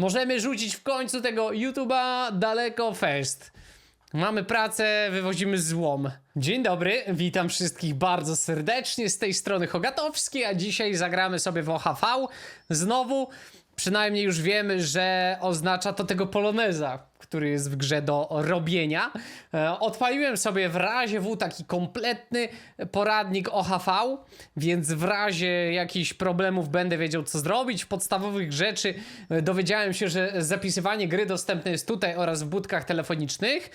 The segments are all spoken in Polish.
możemy rzucić w końcu tego YouTube'a daleko fest. Mamy pracę, wywozimy złom. Dzień dobry, witam wszystkich bardzo serdecznie z tej strony Hogatowski, a dzisiaj zagramy sobie w OHV. Znowu, przynajmniej już wiemy, że oznacza to tego poloneza, który jest w grze do robienia. E, Odpaliłem sobie w razie W taki kompletny poradnik OHV, więc w razie jakichś problemów będę wiedział co zrobić. Podstawowych rzeczy e, dowiedziałem się, że zapisywanie gry dostępne jest tutaj oraz w budkach telefonicznych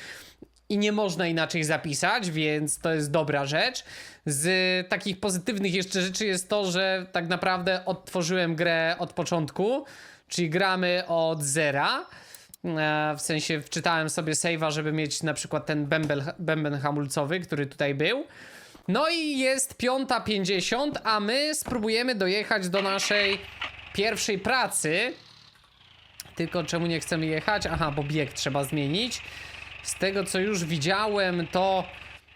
i nie można inaczej zapisać, więc to jest dobra rzecz. Z takich pozytywnych jeszcze rzeczy jest to, że tak naprawdę odtworzyłem grę od początku, czyli gramy od zera. E, W sensie wczytałem sobie save'a, żeby mieć na przykład ten bębel, bęben hamulcowy, który tutaj był. No i jest 5.50, a my spróbujemy dojechać do naszej pierwszej pracy. Tylko czemu nie chcemy jechać? Aha, bo bieg trzeba zmienić. Z tego co już widziałem, to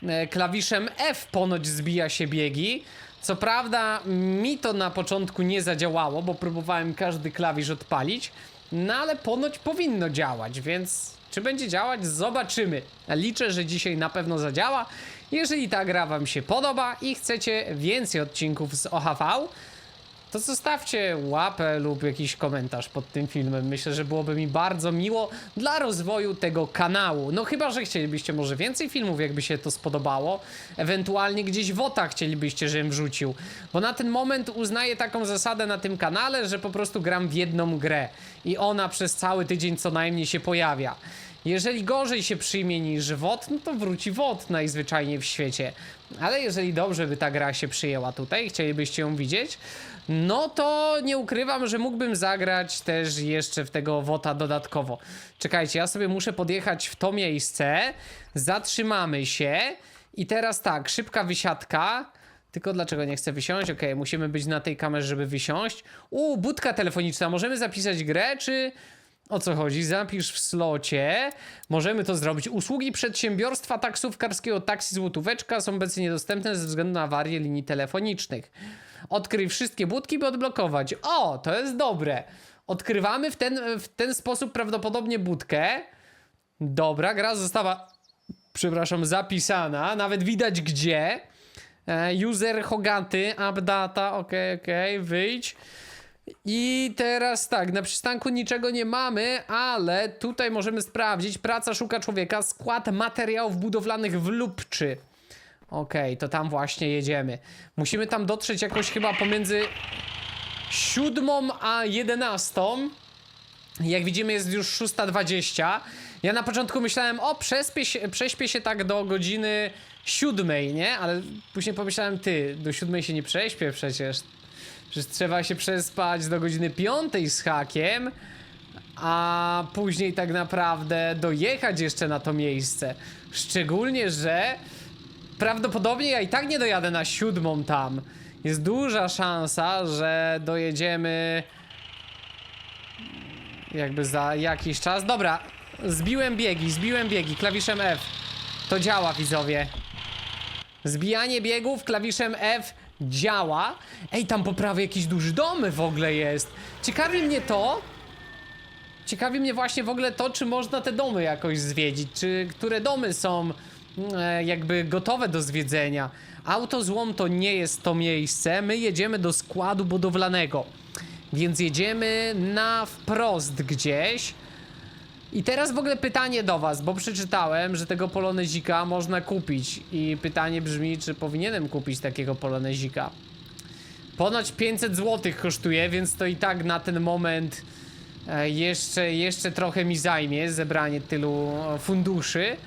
e, klawiszem F ponoć zbija się biegi. Co prawda, mi to na początku nie zadziałało, bo próbowałem każdy klawisz odpalić. No ale ponoć powinno działać, więc czy będzie działać? Zobaczymy. Liczę, że dzisiaj na pewno zadziała. Jeżeli ta gra Wam się podoba i chcecie więcej odcinków z OHV, to zostawcie łapę lub jakiś komentarz pod tym filmem. Myślę, że byłoby mi bardzo miło dla rozwoju tego kanału. No chyba, że chcielibyście może więcej filmów, jakby się to spodobało. Ewentualnie gdzieś wota chcielibyście, żebym wrzucił. Bo na ten moment uznaję taką zasadę na tym kanale, że po prostu gram w jedną grę. I ona przez cały tydzień co najmniej się pojawia. Jeżeli gorzej się przyjmie niż WOT, no to wróci WOT najzwyczajniej w świecie. Ale jeżeli dobrze by ta gra się przyjęła tutaj, chcielibyście ją widzieć, no to nie ukrywam, że mógłbym zagrać też jeszcze w tego WOTA dodatkowo. Czekajcie, ja sobie muszę podjechać w to miejsce, zatrzymamy się i teraz tak, szybka wysiadka. Tylko dlaczego nie chcę wysiąść? Okej, musimy być na tej kamerze, żeby wysiąść. U, budka telefoniczna. Możemy zapisać grę, czy o co chodzi? Zapisz w slocie. Możemy to zrobić. Usługi przedsiębiorstwa taksówkarskiego Taksi Złotóweczka są obecnie niedostępne ze względu na awarię linii telefonicznych. Odkryj wszystkie budki, by odblokować. O, to jest dobre. Odkrywamy w ten, w ten sposób prawdopodobnie budkę. Dobra, gra została, przepraszam, zapisana. Nawet widać gdzie. E, User Hogaty, updata, okej, okej, wyjdź. I teraz tak, na przystanku niczego nie mamy, ale tutaj możemy sprawdzić. Praca szuka człowieka, skład materiałów budowlanych w Lubczy. Okej, to tam właśnie jedziemy. Musimy tam dotrzeć jakoś chyba pomiędzy siódmą a jedenastą. Jak widzimy jest już 6.20. Ja na początku myślałem, o prześpię się, prześpię się tak do godziny siódmej, nie? Ale później pomyślałem, ty, do siódmej się nie prześpię przecież. Przecież trzeba się przespać do godziny piątej z hakiem, a później tak naprawdę dojechać jeszcze na to miejsce. Szczególnie, że prawdopodobnie ja i tak nie dojadę na siódmą tam. Jest duża szansa, że dojedziemy jakby za jakiś czas. Dobra, zbiłem biegi, zbiłem biegi klawiszem F. To działa, widzowie. Zbijanie biegów klawiszem F działa. Ej, tam po prawej jakiś duży dom w ogóle jest. Ciekawi mnie to. Ciekawi mnie właśnie w ogóle to, czy można te domy jakoś zwiedzić, czy które domy są jakby gotowe do zwiedzenia. Autozłom to nie jest to miejsce, my jedziemy do składu budowlanego. Więc jedziemy na wprost gdzieś. I teraz w ogóle pytanie do was, bo przeczytałem, że tego polonezika można kupić. I pytanie brzmi, czy powinienem kupić takiego polonezika. Ponoć 500 zł kosztuje, więc to i tak na ten moment e, jeszcze, jeszcze trochę mi zajmie zebranie tylu e, funduszy.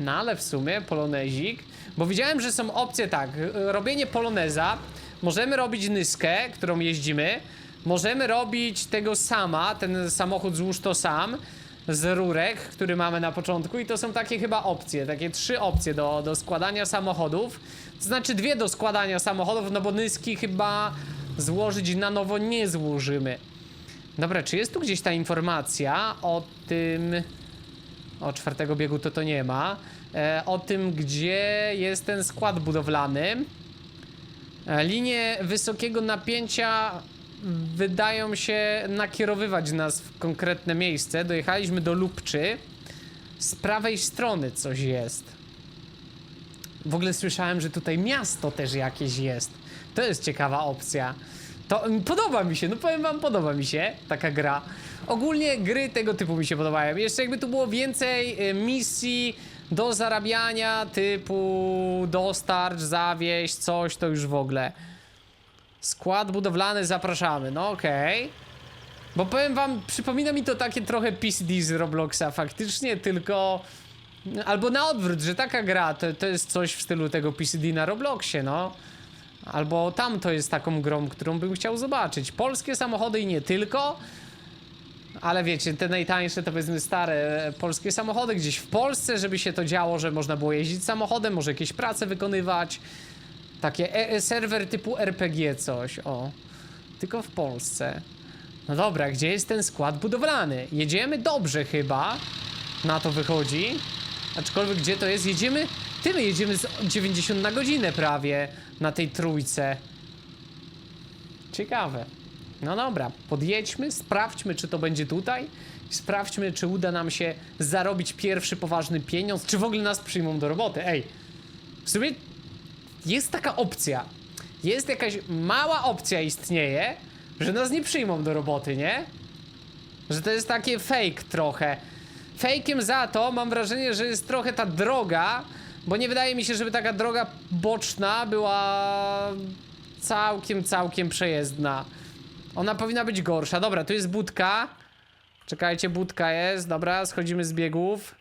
No ale w sumie polonezik. Bo widziałem, że są opcje tak. Robienie poloneza. Możemy robić nyskę, którą jeździmy. Możemy robić tego sama, ten samochód złóż to sam. Z rurek, który mamy na początku, i to są takie chyba opcje, takie trzy opcje do, do składania samochodów. To znaczy dwie do składania samochodów, no bo nyski chyba złożyć na nowo nie złożymy. Dobra, czy jest tu gdzieś ta informacja o tym. O czwartego biegu to to nie ma. E, o tym, gdzie jest ten skład budowlany. E, linie wysokiego napięcia wydają się nakierowywać nas w konkretne miejsce. Dojechaliśmy do Lubczy. Z prawej strony coś jest. W ogóle słyszałem, że tutaj miasto też jakieś jest. To jest ciekawa opcja. To podoba mi się, no powiem wam, podoba mi się taka gra. Ogólnie gry tego typu mi się podobają. Jeszcze jakby tu było więcej y, misji do zarabiania, typu dostarcz, zawieź, coś, to już w ogóle. Skład budowlany, zapraszamy, no okej. Bo powiem wam, przypomina mi to takie trochę PCD z Robloxa faktycznie, tylko... Albo na odwrót, że taka gra to, to jest coś w stylu tego PCD na Robloxie, no. Albo tam to jest taką grą, którą bym chciał zobaczyć. Polskie samochody i nie tylko. Ale wiecie, te najtańsze to powiedzmy stare e, polskie samochody gdzieś w Polsce, żeby się to działo, że można było jeździć samochodem, może jakieś prace wykonywać. Takie e -e serwer typu RPG coś, o. Tylko w Polsce. No dobra, gdzie jest ten skład budowlany? Jedziemy dobrze chyba. Na to wychodzi. Aczkolwiek gdzie to jest? Jedziemy... Ty, my jedziemy z 90 na godzinę prawie na tej trójce. Ciekawe. No dobra, podjedźmy, sprawdźmy, czy to będzie tutaj. Sprawdźmy, czy uda nam się zarobić pierwszy poważny pieniądz, czy w ogóle nas przyjmą do roboty. Ej, w sumie jest taka opcja. Jest jakaś mała opcja istnieje, że nas nie przyjmą do roboty, nie? Że to jest takie fake trochę. Fejkiem za to mam wrażenie, że jest trochę ta droga, bo nie wydaje mi się, żeby taka droga boczna była całkiem, całkiem przejezdna. Ona powinna być gorsza. Dobra, tu jest budka. Czekajcie, budka jest. Dobra, schodzimy z biegów.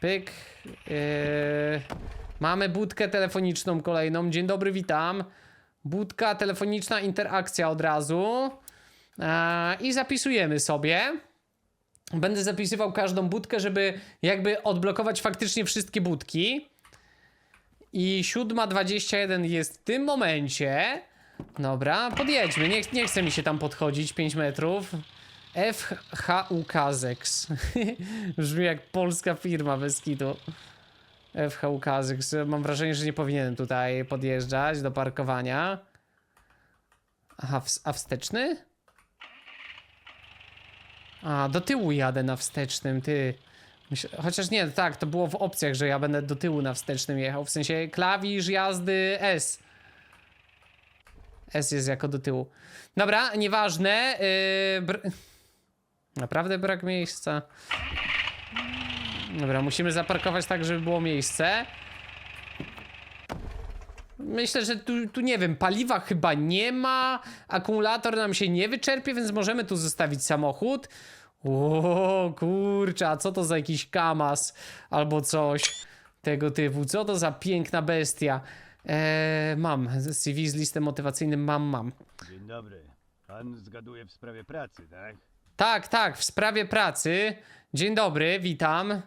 Pyk. Yy... Mamy budkę telefoniczną kolejną. Dzień dobry, witam. Budka telefoniczna, interakcja od razu. Eee, I zapisujemy sobie. Będę zapisywał każdą budkę, żeby jakby odblokować faktycznie wszystkie budki. I 7.21 jest w tym momencie. Dobra, podjedźmy. Nie, nie chce mi się tam podchodzić 5 metrów. FHU Kazex. Brzmi jak polska firma bez kitu. FHU Kazex. Mam wrażenie, że nie powinienem tutaj podjeżdżać do parkowania. Aha, ws- a wsteczny? A, do tyłu jadę na wstecznym, ty. Chociaż nie, tak, to było w opcjach, że ja będę do tyłu na wstecznym jechał. W sensie klawisz jazdy S. S jest jako do tyłu. Dobra, nieważne. Yy, br... Naprawdę brak miejsca. Dobra, musimy zaparkować tak, żeby było miejsce. Myślę, że tu, tu nie wiem, paliwa chyba nie ma, akumulator nam się nie wyczerpie, więc możemy tu zostawić samochód. O kurczę, a co to za jakiś kamas albo coś tego typu? Co to za piękna bestia? Eee, mam, CV z listem motywacyjnym mam, mam. Dzień dobry. Pan zgaduje w sprawie pracy, tak? Tak, tak, w sprawie pracy. Dzień dobry, witam.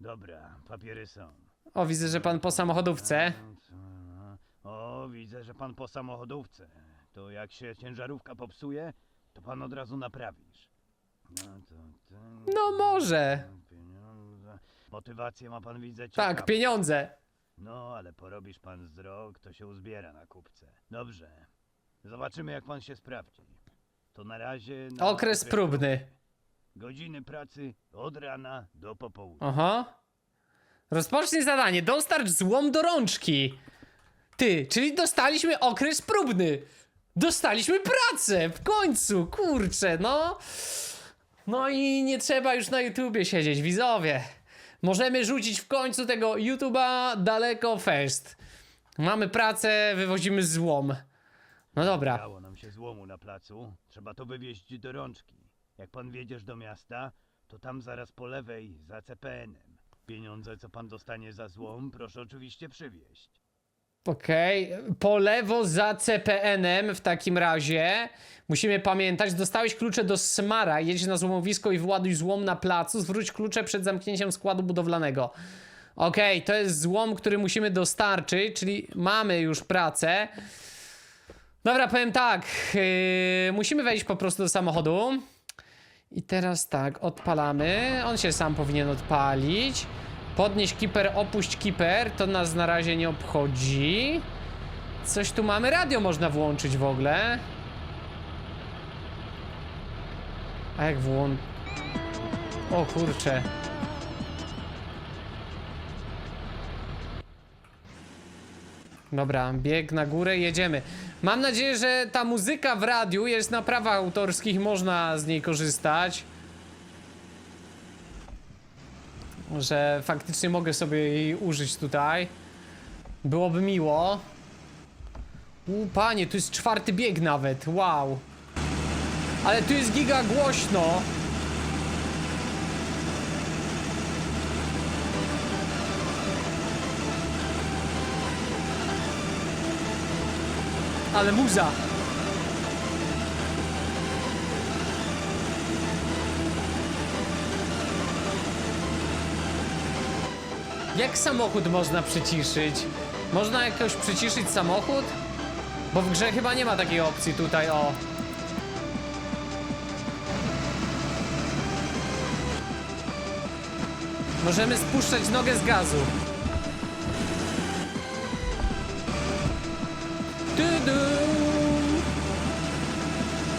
Dobra, papiery są. O, widzę, że pan po samochodówce. O, widzę, że pan po samochodówce. To jak się ciężarówka popsuje, to pan od razu naprawisz. No to ten, No może. pieniądze. Motywację ma pan widzę Tak, ciekawą. pieniądze. No, ale porobisz pan z rok, to się uzbiera na kupce. Dobrze. Zobaczymy, jak pan się sprawdzi. To na razie. Na Okres próbny. Godziny pracy od rana do popołudnia. Aha. Rozpocznij zadanie. Dostarcz złom do rączki. Ty, czyli dostaliśmy okres próbny. Dostaliśmy pracę w końcu, kurczę, no. No i nie trzeba już na YouTubie siedzieć, widzowie. Możemy rzucić w końcu tego YouTuba daleko fest. Mamy pracę, wywozimy złom. No dobra. Dało nam się złomu na placu. Trzeba to wywieźć do rączki. Jak pan wiedziesz do miasta, to tam zaraz po lewej za CPN-em. Pieniądze, co pan dostanie za złom, proszę oczywiście przywieźć. Okej, po lewo za CPN-em w takim razie. Musimy pamiętać, dostałeś klucze do Smara, jedź na złomowisko i wyładuj złom na placu, zwróć klucze przed zamknięciem składu budowlanego. Okej, to jest złom, który musimy dostarczyć, czyli mamy już pracę. Dobra, powiem tak, yy, musimy wejść po prostu do samochodu. I teraz tak, odpalamy. On się sam powinien odpalić. Podnieś kiper, opuść kiper. To nas na razie nie obchodzi. Coś tu mamy. Radio można włączyć w ogóle. A jak włą... O kurcze. Dobra, bieg na górę, jedziemy. Mam nadzieję, że ta muzyka w radiu jest na prawach autorskich, można z niej korzystać. Że faktycznie mogę sobie jej użyć tutaj. Byłoby miło. U, panie, tu jest czwarty bieg nawet, wow. Ale tu jest giga głośno. Ale muza. Jak samochód można przyciszyć? Można jakoś przyciszyć samochód? Bo w grze chyba nie ma takiej opcji tutaj, o. Możemy spuszczać nogę z gazu. Tudu.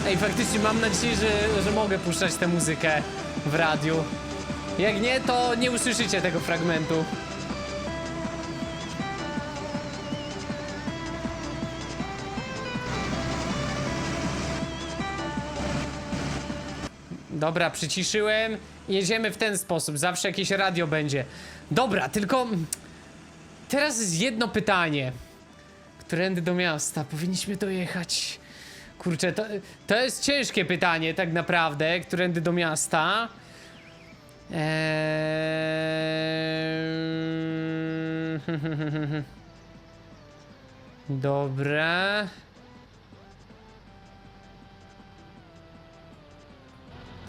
Ej, faktycznie mam nadzieję, że, że mogę puszczać tę muzykę w radiu. Jak nie, to nie usłyszycie tego fragmentu. Dobra, przyciszyłem. Jedziemy w ten sposób. Zawsze jakieś radio będzie. Dobra, tylko teraz jest jedno pytanie. Którędy do miasta powinniśmy dojechać? Kurczę, to, to jest ciężkie pytanie tak naprawdę. Którędy do miasta? Eee... Dobra.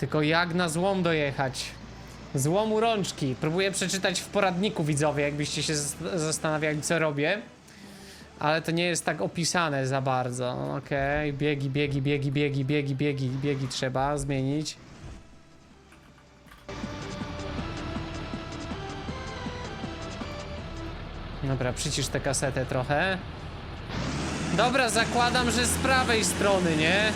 Tylko jak na złom dojechać? Złomu rączki. Próbuję przeczytać w poradniku widzowie, jakbyście się zas- zastanawiali co robię. Ale to nie jest tak opisane za bardzo. Okej, biegi, biegi, biegi, biegi, biegi, biegi, biegi trzeba zmienić. Dobra, przycisz tę kasetę trochę. Dobra, zakładam, że z prawej strony, nie?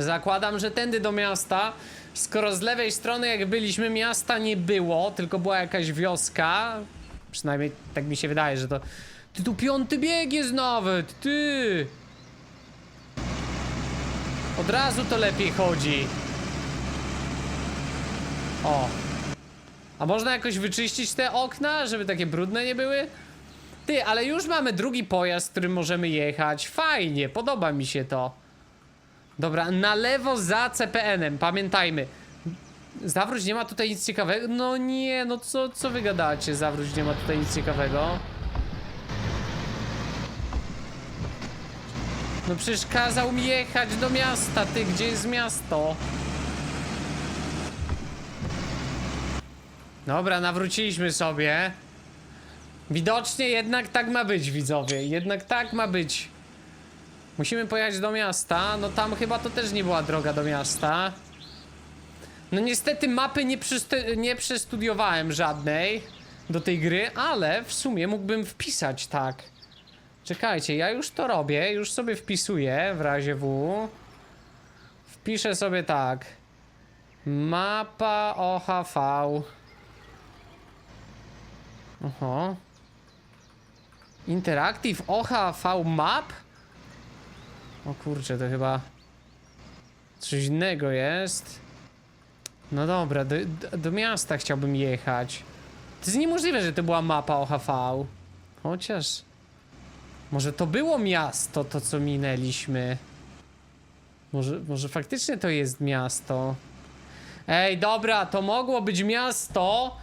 Zakładam, że tędy do miasta, skoro z lewej strony jak byliśmy miasta nie było, tylko była jakaś wioska, przynajmniej tak mi się wydaje, że to... Ty tu piąty bieg jest nawet, ty! Od razu to lepiej chodzi. O. A można jakoś wyczyścić te okna, żeby takie brudne nie były? Ty, ale już mamy drugi pojazd, którym możemy jechać. Fajnie, podoba mi się to. Dobra, na lewo za CPN-em, pamiętajmy. Zawróć, nie ma tutaj nic ciekawego? No nie, no co, co wy gadacie? Zawróć, nie ma tutaj nic ciekawego. No przecież kazał mi jechać do miasta, ty, gdzie jest miasto? Dobra, nawróciliśmy sobie. Widocznie jednak tak ma być, widzowie. Jednak tak ma być. Musimy pojechać do miasta. No tam chyba to też nie była droga do miasta. No niestety mapy nie, nie przestudiowałem żadnej do tej gry, ale w sumie mógłbym wpisać tak. Czekajcie, ja już to robię, już sobie wpisuję w razie W. Wpiszę sobie tak. Mapa OHV. Oho. Interactive OHV Map? O kurczę, to chyba coś innego jest. No dobra, do, do, miasta chciałbym jechać. To jest niemożliwe, że to była mapa OHV. Chociaż... Może to było miasto, to co minęliśmy. Może, może faktycznie to jest miasto. Ej, dobra, to mogło być miasto,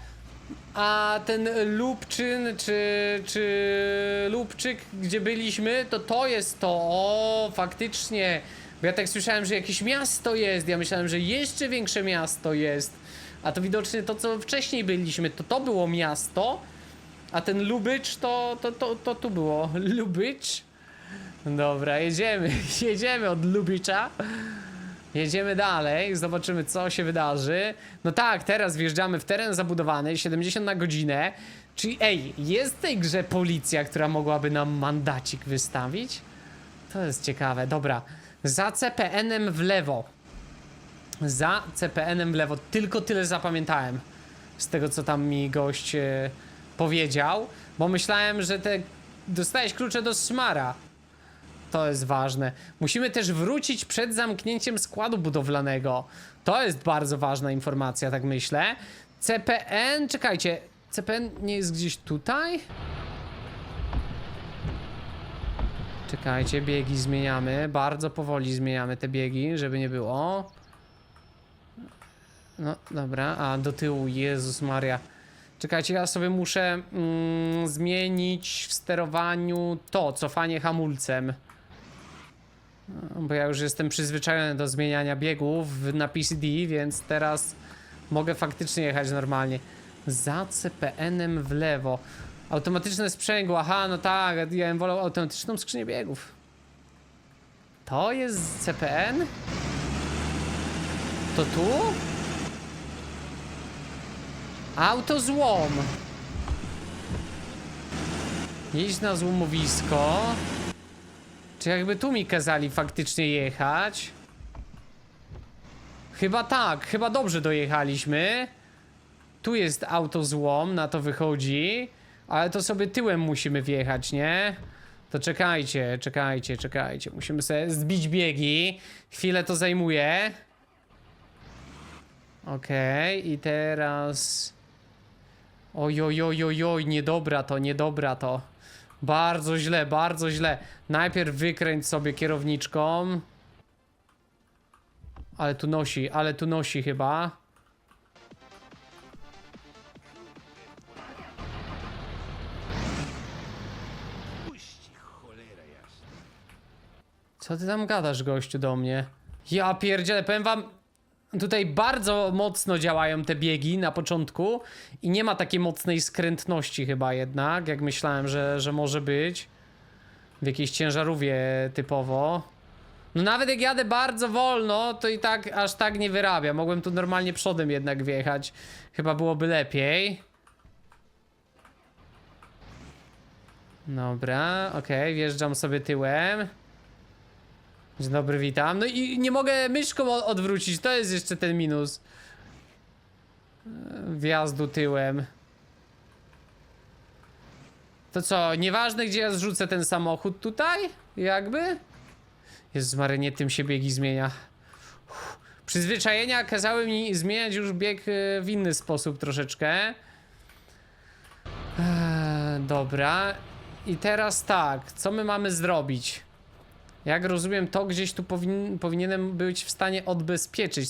a ten Lubczyn, czy, czy Lubczyk, gdzie byliśmy, to to jest to. O, faktycznie. Bo ja tak słyszałem, że jakieś miasto jest. Ja myślałem, że jeszcze większe miasto jest. A to widocznie to, co wcześniej byliśmy, to to było miasto. A ten Lubycz to, to, to, to tu było. Lubycz? Dobra, jedziemy. Jedziemy od Lubicza. Jedziemy dalej, zobaczymy co się wydarzy. No tak, teraz wjeżdżamy w teren zabudowany, 70 na godzinę. Czyli ej, jest w tej grze policja, która mogłaby nam mandacik wystawić? To jest ciekawe, dobra. Za CPN-em w lewo. Za CPN-em w lewo. Tylko tyle zapamiętałem z tego, co tam mi gość e, powiedział, bo myślałem, że te dostałeś klucze do smara. To jest ważne. Musimy też wrócić przed zamknięciem składu budowlanego. To jest bardzo ważna informacja, tak myślę. CPN, czekajcie, CPN nie jest gdzieś tutaj? Czekajcie, biegi zmieniamy. Bardzo powoli zmieniamy te biegi, żeby nie było. No, dobra, a do tyłu, Jezus Maria. Czekajcie, ja sobie muszę mm, zmienić w sterowaniu to, cofanie hamulcem. No, Bo ja już jestem przyzwyczajony do zmieniania biegów na PCD, więc teraz mogę faktycznie jechać normalnie. Za CPN-em w lewo. Automatyczne sprzęgło, aha, no tak, ja bym wolał automatyczną skrzynię biegów. To jest CPN? To tu? Autozłom. Jeźdź na złomowisko. Czy jakby tu mi kazali faktycznie jechać? Chyba tak, chyba dobrze dojechaliśmy. Tu jest autozłom, na to wychodzi. Ale to sobie tyłem musimy wjechać, nie? To czekajcie, czekajcie, czekajcie. Musimy sobie zbić biegi. Chwilę to zajmuje. Okej, i teraz... Oj, oj, oj, oj, oj, niedobra to, niedobra to. Bardzo źle, bardzo źle. Najpierw wykręć sobie kierowniczką. Ale tu nosi, ale tu nosi chyba. Co ty tam gadasz, gościu, do mnie? Ja pierdzielę, powiem wam, tutaj bardzo mocno działają te biegi na początku i nie ma takiej mocnej skrętności chyba jednak, jak myślałem, że, że może być. W jakiejś ciężarówie typowo. No nawet jak jadę bardzo wolno, to i tak aż tak nie wyrabia. Mogłem tu normalnie przodem jednak wjechać. Chyba byłoby lepiej. Dobra, okej, wjeżdżam sobie tyłem. Dzień dobry, witam. No i nie mogę myszką odwrócić, to jest jeszcze ten minus. E, Wjazdu tyłem. To co, nieważne gdzie ja zrzucę ten samochód tutaj? Jakby? Jezus Mary, nie tym się biegi zmienia. Uff. Przyzwyczajenia kazały mi zmieniać już bieg e, w inny sposób troszeczkę. Eee, dobra. I teraz tak, co my mamy zrobić? Jak rozumiem, to gdzieś tu powin, powinienem być w stanie odbezpieczyć.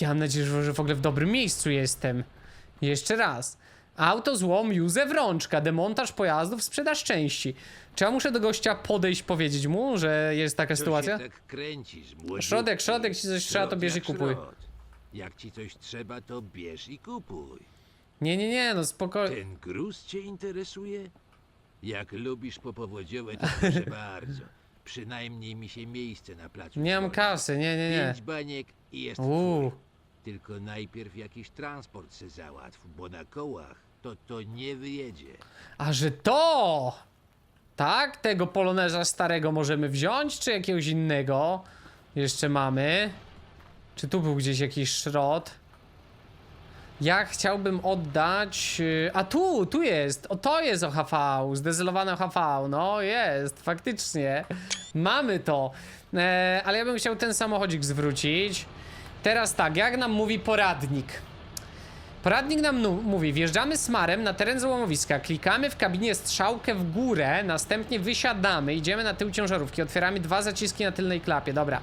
Ja mam nadzieję, że w ogóle w dobrym miejscu jestem. Jeszcze raz. Auto złom Józef Rączka, demontaż pojazdów, sprzedaż części. Czy ja muszę do gościa podejść, powiedzieć mu, że jest taka Co sytuacja? się tak kręcisz? Środek, środek, ci coś trzeba, to bierz i kupuj. Jak ci coś trzeba, to bierz i kupuj. Nie, nie, nie, no spokojnie. Ten gruz cię interesuje? Jak lubisz popowodziowe, to proszę bardzo. Przynajmniej mi się miejsce na placu. Nie mam zwolni. kasy, nie, nie, nie. Pięć baniek i jest Uuu. twój. Tylko najpierw jakiś transport se załatw, bo na kołach to to nie wyjedzie. A że to! Tak? Tego poloneza starego możemy wziąć, czy jakiegoś innego? Jeszcze mamy. Czy tu był gdzieś jakiś szrot? Ja chciałbym oddać. yy, A tu, tu jest. O, to jest OHV. Zdezelowane OHV. No, jest, faktycznie. Mamy to. E, ale ja bym chciał ten samochodzik zwrócić. Teraz tak, jak nam mówi poradnik. Poradnik nam mówi, wjeżdżamy smarem na teren złomowiska, klikamy w kabinie strzałkę w górę, następnie wysiadamy, idziemy na tył ciężarówki, otwieramy dwa zaciski na tylnej klapie, dobra.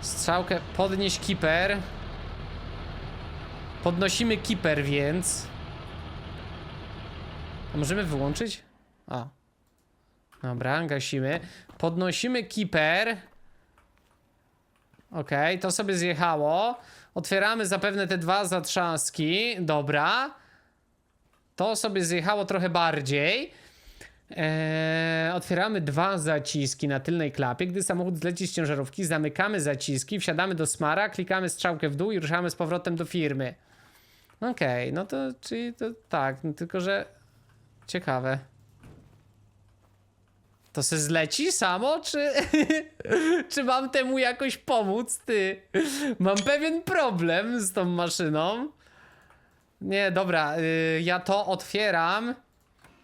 Strzałkę, podnieś kiper. Podnosimy kiper, więc... A możemy wyłączyć? A. Dobra, gasimy. Podnosimy kiper. Okej, to sobie zjechało. Otwieramy zapewne te dwa zatrzaski. Dobra. To sobie zjechało trochę bardziej. Eee, otwieramy dwa zaciski na tylnej klapie. Gdy samochód zleci z ciężarówki, zamykamy zaciski, wsiadamy do smara, klikamy strzałkę w dół i ruszamy z powrotem do firmy. Okej, no to czyli to tak, no tylko że ciekawe. To se zleci samo, czy... czy mam temu jakoś pomóc, ty? Mam pewien problem z tą maszyną. Nie, dobra, y, ja to otwieram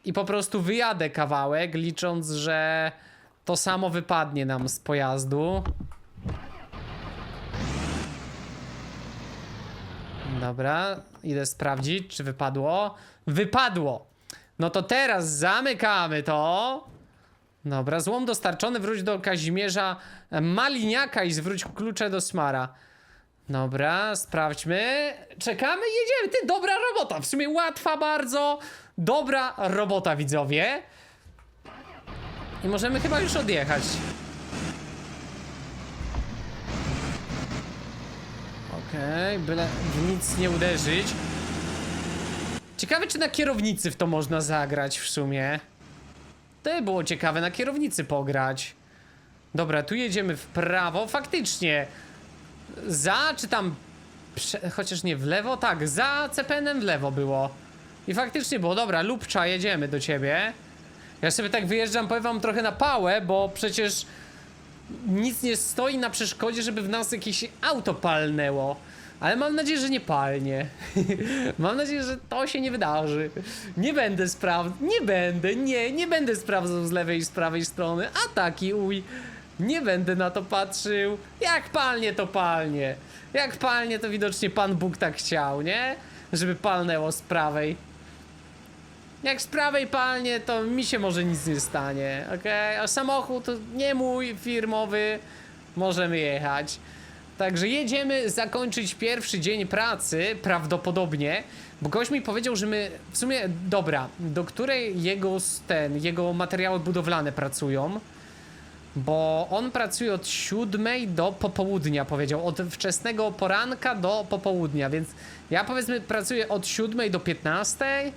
i po prostu wyjadę kawałek, licząc, że to samo wypadnie nam z pojazdu. Dobra, idę sprawdzić, czy wypadło. Wypadło! No to teraz zamykamy to. Dobra, złom dostarczony, wróć do Kazimierza Maliniaka i zwróć klucze do Smara. Dobra, sprawdźmy. Czekamy, jedziemy. Ty, dobra robota. W sumie łatwa bardzo. Dobra robota, widzowie. I możemy chyba już odjechać. Okej, byle w nic nie uderzyć. Ciekawe, czy na kierownicy w to można zagrać w sumie. To by było ciekawe, na kierownicy pograć. Dobra, tu jedziemy w prawo. Faktycznie. Za, czy tam... Prze... Chociaż nie, w lewo? Tak, za CPN-em w lewo było. I faktycznie było. Dobra, Lubcza, jedziemy do ciebie. Ja sobie tak wyjeżdżam, powiem wam trochę na pałę, bo przecież nic nie stoi na przeszkodzie, żeby w nas jakieś auto palnęło. Ale mam nadzieję, że nie palnie. mam nadzieję, że to się nie wydarzy. Nie będę sprawdzał. Nie będę, nie, nie będę sprawdzał z lewej i z prawej strony. A taki uj. Nie będę na to patrzył. Jak palnie, to palnie. Jak palnie, to widocznie Pan Bóg tak chciał, nie? Żeby palnęło z prawej. Jak z prawej palnie, to mi się może nic nie stanie, okej? A samochód nie mój, firmowy, możemy jechać. Także jedziemy zakończyć pierwszy dzień pracy, prawdopodobnie, bo gość mi powiedział, że my, w sumie, dobra, do której jego, ten, jego materiały budowlane pracują, bo on pracuje od siódmej do popołudnia, powiedział, od wczesnego poranka do popołudnia, więc ja powiedzmy pracuję od siódmej do piętnastej,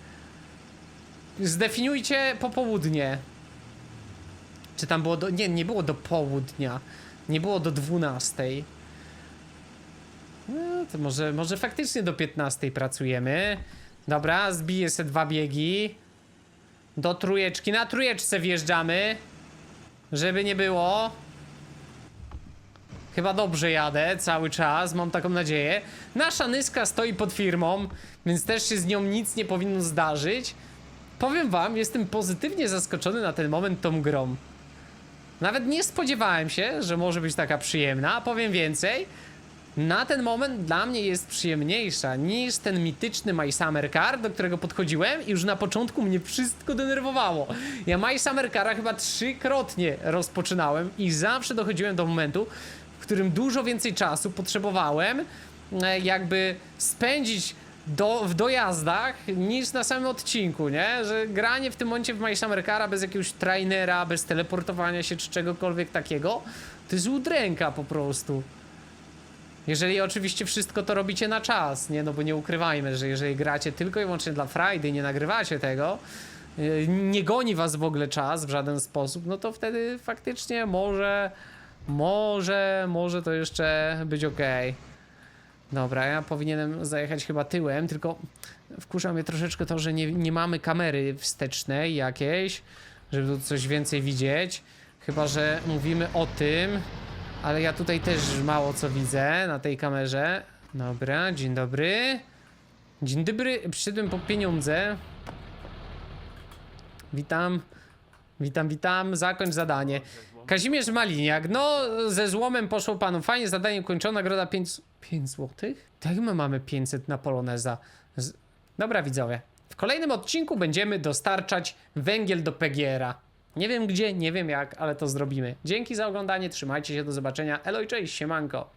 Zdefiniujcie popołudnie. Czy tam było do. Nie, nie było do południa. Nie było do 12. No, to może, może faktycznie do 15 pracujemy. Dobra, zbiję se dwa biegi. Do trójeczki. Na trójeczce wjeżdżamy. Żeby nie było. Chyba dobrze jadę cały czas, mam taką nadzieję. Nasza Nyska stoi pod firmą, więc też się z nią nic nie powinno zdarzyć. Powiem wam, jestem pozytywnie zaskoczony na ten moment tą grą. Nawet nie spodziewałem się, że może być taka przyjemna, a powiem więcej. Na ten moment dla mnie jest przyjemniejsza niż ten mityczny My Summer Car, do którego podchodziłem i już na początku mnie wszystko denerwowało. Ja My Summer Cara chyba trzykrotnie rozpoczynałem i zawsze dochodziłem do momentu, w którym dużo więcej czasu potrzebowałem, e, jakby spędzić do, w dojazdach niż na samym odcinku, nie? Że granie w tym momencie w My Summer bez jakiegoś trainera, bez teleportowania się czy czegokolwiek takiego, to jest udręka po prostu. Jeżeli oczywiście wszystko to robicie na czas, nie? No bo nie ukrywajmy, że jeżeli gracie tylko i wyłącznie dla Friday, nie nagrywacie tego, yy, nie goni was w ogóle czas w żaden sposób, no to wtedy faktycznie może, może, może to jeszcze być ok. Dobra, ja powinienem zajechać chyba tyłem, tylko wkurza mnie troszeczkę to, że nie, nie mamy kamery wstecznej jakiejś, żeby tu coś więcej widzieć. Chyba, że mówimy o tym, ale ja tutaj też mało co widzę na tej kamerze. Dobra, dzień dobry. Dzień dobry, przyszedłem po pieniądze. Witam. Witam, witam. Zakończ zadanie. Kazimierz Maliniak. No, ze złomem poszło panu fajnie. Zadanie ukończone. Nagroda 5, 5 złotych? Tak, my mamy 500 na Poloneza. Z... Dobra, widzowie. W kolejnym odcinku będziemy dostarczać węgiel do PGR-a. Nie wiem gdzie, nie wiem jak, ale to zrobimy. Dzięki za oglądanie. Trzymajcie się. Do zobaczenia. Elo i cześć. Siemanko.